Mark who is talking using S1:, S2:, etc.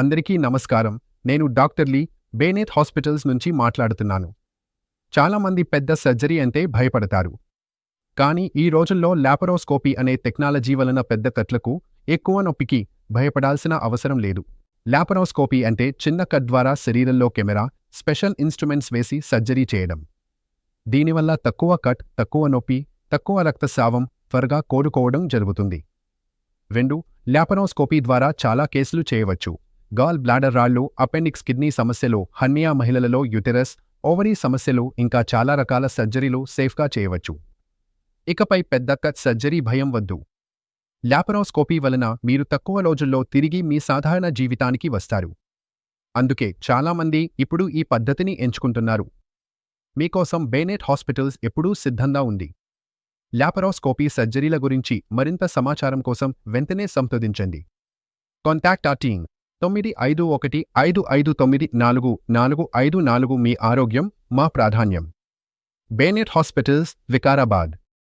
S1: అందరికీ నమస్కారం. నేను డాక్టర్ లీ బేనేత్ హాస్పిటల్స్ నుంచి మాట్లాడుతున్నాను. చాలామంది పెద్ద సర్జరీ అంటే భయపడతారు. కానీ ఈ రోజుల్లో ల్యాపరోస్కోపీ అనే టెక్నాలజీ వలన పెద్ద కట్లకు ఎక్కువ నొప్పికి భయపడాల్సిన అవసరం లేదు. ల్యాపరోస్కోపీ అంటే చిన్న కట్ ద్వారా శరీరంలో కెమెరా స్పెషల్ ఇన్స్ట్రుమెంట్స్ వేసి సర్జరీ చేయడం. దీనివల్ల తక్కువ కట్ తక్కువ నొప్పి తక్కువ రక్తస్రావం త్వరగా కోలుకోవడం జరుగుతుంది. రెండు ల్యాపరోస్కోపీ ద్వారా చాలా కేసులు చేయవచ్చు. గాల్ బ్లాడర్ రాళ్ళు అపెండిక్స్ కిడ్నీ సమస్యలు హన్మియా మహిళలలో యుటెరస్ ఓవరీ సమస్యలు ఇంకా చాలా రకాల సర్జరీలు సేఫ్గా చేయవచ్చు. ఇకపై పెద్ద కట్ సర్జరీ భయం వద్దు. ల్యాపరోస్కోపీ వలన మీరు తక్కువ రోజుల్లో తిరిగి మీ సాధారణ జీవితానికి వస్తారు. అందుకే చాలామంది ఇప్పుడు ఈ పద్ధతిని ఎంచుకుంటున్నారు. మీకోసం బేనెట్ హాస్పిటల్స్ ఎప్పుడూ సిద్ధంగా ఉంది. ల్యాపరోస్కోపీ సర్జరీల గురించి మరింత సమాచారం కోసం వెంటనే సంప్రదించండి. కాంటాక్ట్ ఆ టీమ్. తొమ్మిది ఐదు ఒకటి ఐదు ఐదు తొమ్మిది నాలుగు నాలుగు ఐదు నాలుగు మీ ఆరోగ్యం మా ప్రాధాన్యం. Bennett hospitals Vikarabad.